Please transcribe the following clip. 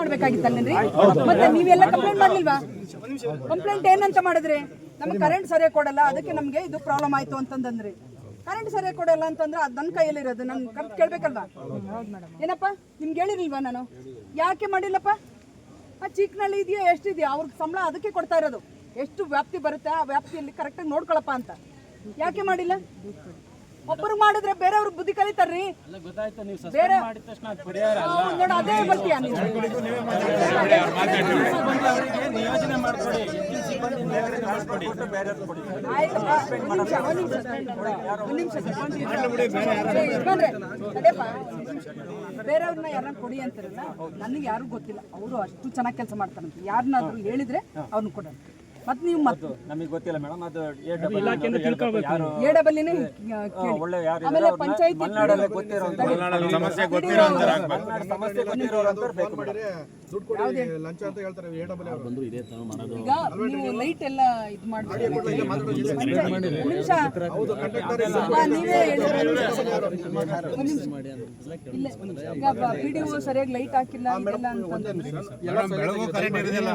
ಮಾಡ್ಬೇಕಾಗಿತ್ತಲ್ಲೇನ್ರಿ? ಮತ್ತೆ ನೀವೆಲ್ಲ complaint ಮಾಡ್ಲಿಲ್ವಾ? Complaint ಏನಂತ ಮಾಡಿದ್ರಿ? ನಮ್ಗೆ ಕರೆಂಟ್ ಸರಿಯಾಗಿ ಕೊಡಲ್ಲ, ಅದಕ್ಕೆ ನಮ್ಗೆ ಇದು ಪ್ರಾಬ್ಲಮ್ ಆಯ್ತು ಅಂತಂದ್ರಿ ಕರೆಂಟ್ ಸರಿಯಾಗಿ ಕೊಡಲ್ಲ ಅಂತಂದ್ರೆ ಅದು ನನ್ನ ಕೈಯಲ್ಲಿರೋದು, ನನ್ ಕರೆಕ್ಟ್ ಕೇಳ್ಬೇಕಲ್ವಾ? ಏನಪ್ಪ? ನಿಮ್ಗೆ ಹೇಳಿರ್ಲಿಲ್ವಾ ನಾನು? ಯಾಕೆ ಮಾಡಿಲ್ಲಪ್ಪ? ಆ ಚಿಕ್ಕನಲ್ಲಿ ಇದೆಯಾ, ಎಷ್ಟಿದೆಯೋ? ಅವ್ರಿಗೆ ಸಂಬಳ ಅದಕ್ಕೆ ಕೊಡ್ತಾ ಇರೋದು. ಎಷ್ಟು ವ್ಯಾಪ್ತಿ ಬರುತ್ತೆ, ಆ ವ್ಯಾಪ್ತಿಯಲ್ಲಿ ಕರೆಕ್ಟಾಗಿ ನೋಡ್ಕೊಳಪ್ಪ ಅಂತ. ಯಾಕೆ ಮಾಡಿಲ್ಲ? ಒಬ್ಬರು ಮಾಡಿದ್ರೆ ಬೇರೆಯವ್ರಿಗೆ ಬುದ್ಧಿ ಕಲಿತಾರ್ರಿ. ಬೇರೆ ಅದು ಬರ್ತೀಯ. ಬೇರೆಯವ್ರನ್ನ ಯಾರನ್ನ ಕೊಡಿ ಅಂತಾರಲ್ಲ ನನಗೆ ಯಾರು ಗೊತ್ತಿಲ್ಲ. ಅವರು ಅಷ್ಟು ಚೆನ್ನಾಗಿ ಕೆಲಸ ಮಾಡ್ತಾರಂತೆ. ಯಾರನ್ನಾದ್ರೂ ಹೇಳಿದ್ರೆ ಅವ್ರನ್ನ ಕೊಡೋಣ ಮತ್ತೆ ನೀವು ಮತ್ತೆ ನಮಗೆ ಗೊತ್ತಿಲ್ಲ ಮೇಡಮ್ ಅದು ಎ ಒಳ್ಳೆ ಯಾರು ಆಮೇಲೆ ಪಂಚಾಯತಿ ಮಲೆನಾಡಲ್ಲಿ ಗೊತ್ತಿರೋಂಥ ಸಮಸ್ಯೆ ಗೊತ್ತಿರೋ ಆಗಬೇಕು. ಸಮಸ್ಯೆ ಅಂತ ಬೇಕು ಮೇಡಮ್. ದುಡ್ಡು ಕೊಡಿ ಲಂಚ ಅಂತ ಹೇಳ್ತಾರೆ ಎ ಡಬಲ್ ಮಾಡೋದು. ಈಗ ನೀವು ಲೈಟ್ ಎಲ್ಲ ಇದು ಮಾಡಿ ನಿಮಿಷ. ಅಪ್ಪ ನೀವೇ ಹೇಳಿ ಒಂದ್ ನಿಮಿಷ. ಇಲ್ಲ ಈಗ ವಿಡಿಯೋ ಸರಿಯಾಗಿ ಲೈಟ್ ಹಾಕಿಲ್ಲ ಇದೆಲ್ಲ ಅಂತಂದ್ರೆ ಬೆಳಗು ಕರೆಂಟ್ ಇರೋದಿಲ್ಲ.